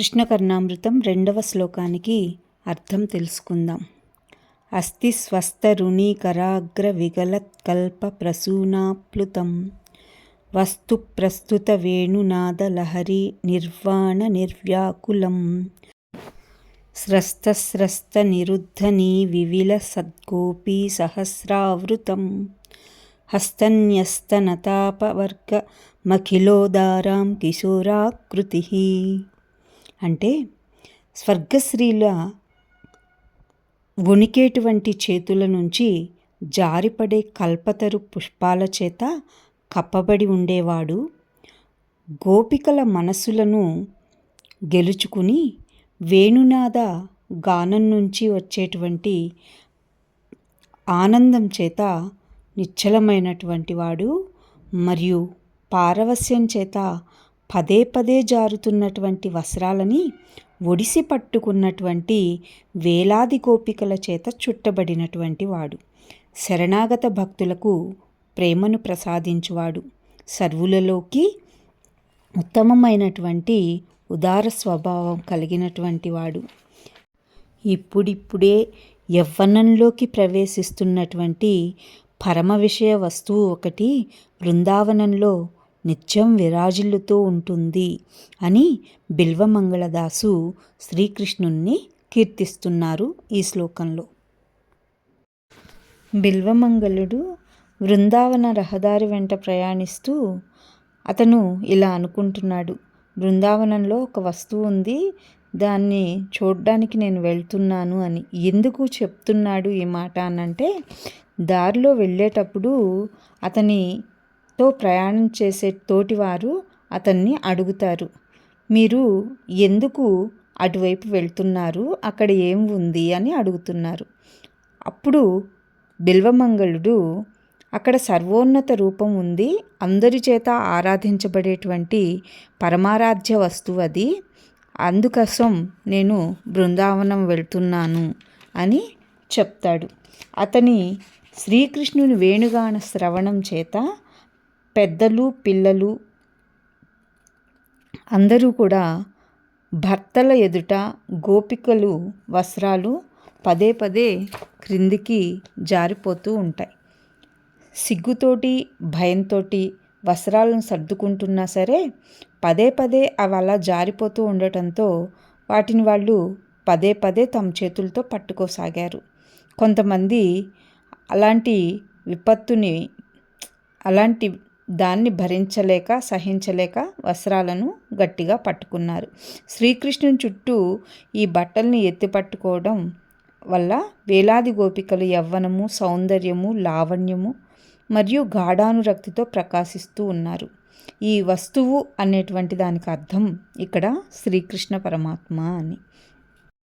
కృష్ణకర్ణామృతం రెండవ శ్లోకానికి అర్థం తెలుసుకుందాం. అస్థి స్వస్థరుణీకరాగ్ర విగలత్కల్ప ప్రసూనాప్లుతం. వస్తు ప్రస్తుత వేణునాదలహరి నిర్వాణ నిర్వ్యాకులం. స్రస్తస్రస్త నిరుద్ధనీ వివిల సద్గోపీ సహస్రావృతం. హస్తన్యస్తనతాపవర్గ మఖిలోదారాం కిశోరాకృతి. అంటే స్వర్గశ్రీల వణికేటువంటి చేతుల నుంచి జారిపడే కల్పతరు పుష్పాల చేత కప్పబడి ఉండేవాడు. గోపికల మనసులను గెలుచుకుని వేణునాద గానం నుంచి వచ్చేటువంటి ఆనందం చేత నిశ్చలమైనటువంటి వాడు. మరియు పారవస్యం చేత పదే పదే జారుతున్నటువంటి వస్త్రాలని ఒడిసి పట్టుకున్నటువంటి వేలాది గోపికల చేత చుట్టబడినటువంటి వాడు. శరణాగత భక్తులకు ప్రేమను ప్రసాదించువాడు. సర్వులలోకి ఉత్తమమైనటువంటి ఉదార స్వభావం కలిగినటువంటి వాడు. ఇప్పుడిప్పుడే యవ్వనంలోకి ప్రవేశిస్తున్నటువంటి పరమ విషయ వస్తువు ఒకటి బృందావనంలో నిత్యం విరాజిల్లుతూ ఉంటుంది అని బిల్వమంగళదాసు శ్రీకృష్ణుణ్ణి కీర్తిస్తున్నారు ఈ శ్లోకంలో. బిల్వమంగళుడు బృందావన రహదారి వెంట ప్రయాణిస్తూ అతను ఇలా అనుకుంటున్నాడు బృందావనంలో ఒక వస్తువు ఉంది దాన్ని చూడ్డానికి నేను వెళ్తున్నాను అని. ఎందుకు చెప్తున్నాడు ఈ మాట అనంటే దారిలో వెళ్ళేటప్పుడు అతని తో ప్రయాణం చేసే తోటివారు అతన్ని అడుగుతారు. మీరు ఎందుకు అటువైపు వెళ్తున్నారు? అక్కడ ఏం ఉంది? అని అడుగుతున్నారు. అప్పుడు బిల్వమంగళుడు అక్కడ సర్వోన్నత రూపం ఉంది. అందరి చేత ఆరాధించబడేటువంటి పరమారాధ్య వస్తువు అది. అందుకోసం నేను బృందావనం వెళ్తున్నాను అని చెప్తాడు. అతని శ్రీకృష్ణుని వేణుగాన శ్రవణం చేత పెద్దలు పిల్లలు అందరూ కూడా భర్తల ఎదుట గోపికలు వస్త్రాలు పదే పదే క్రిందికి జారిపోతూ ఉంటాయి. సిగ్గుతోటి భయంతో వస్త్రాలను సర్దుకుంటున్నా సరే పదే పదే అవి అలా జారిపోతూ ఉండటంతో వాటిని వాళ్ళు పదే పదే తమ చేతులతో పట్టుకోసాగారు. కొంతమంది అలాంటి విపత్తుని అలాంటి దాన్ని భరించలేక సహించలేక వస్త్రాలను గట్టిగా పట్టుకున్నారు. శ్రీకృష్ణుని చుట్టూ ఈ బట్టల్ని ఎత్తి పట్టుకోవడం వల్ల వేలాది గోపికలు యవ్వనము సౌందర్యము లావణ్యము మరియు గాఢానురక్తితో ప్రకాశిస్తూ ఉన్నారు. ఈ వస్తువు అనేటువంటి దానికి అర్థం ఇక్కడ శ్రీకృష్ణ పరమాత్మ అని.